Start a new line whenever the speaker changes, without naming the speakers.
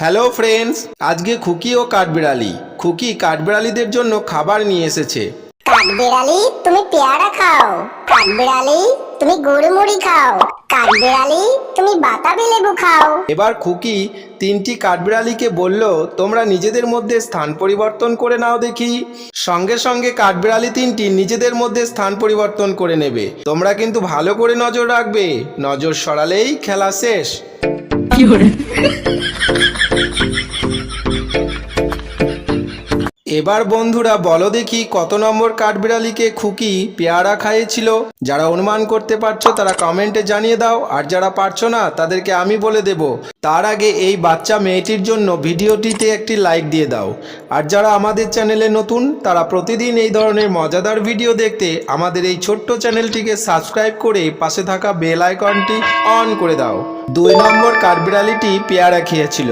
Hello friends আজকে খুকি ও কাঠবিড়ালি। খুকি কাঠবিড়ালিদের জন্য খাবার নিয়ে এসেছে।
কাঠবিড়ালি তুমি পেয়ারা খাও। কাঠবিড়ালি তুমি গুড়মুড়ি খাও। কাঠবিড়ালি তুমি বাতাবি লেবু খাও।
এবার খুকি তিনটি কাঠবিড়ালিকে বলল তোমরা নিজেদের মধ্যে স্থান পরিবর্তন করে নাও দেখি। সঙ্গে সঙ্গে কাঠবিড়ালি তিনটি নিজেদের মধ্যে স্থান পরিবর্তন করে নেবে। তোমরা কিন্তু ভালো করে নজর রাখবে। নজর সরালেই খেলা শেষ। 夜 এবার বন্ধুরা বলো দেখি কত নম্বর কাঠবিড়ালিকে খুকি পেয়ারা খাইয়েছিল। যারা অনুমান করতে পারছ তারা কমেন্টে জানিয়ে দাও। আর যারা পারছ না, তাদেরকে আমি বলে দেব। তার আগে এই বাচ্চা মেয়েটির জন্য ভিডিওটিতে একটি লাইক দিয়ে দাও। আর যারা আমাদের চ্যানেলে নতুন, তারা প্রতিদিন এই ধরনের মজাদার ভিডিও দেখতে আমাদের এই ছোট্ট চ্যানেলটিকে সাবস্ক্রাইব করে পাশে থাকা বেল আইকনটি অন করে দাও। দুই নম্বর কাঠবিড়ালিটি পেয়ারা খেয়েছিল।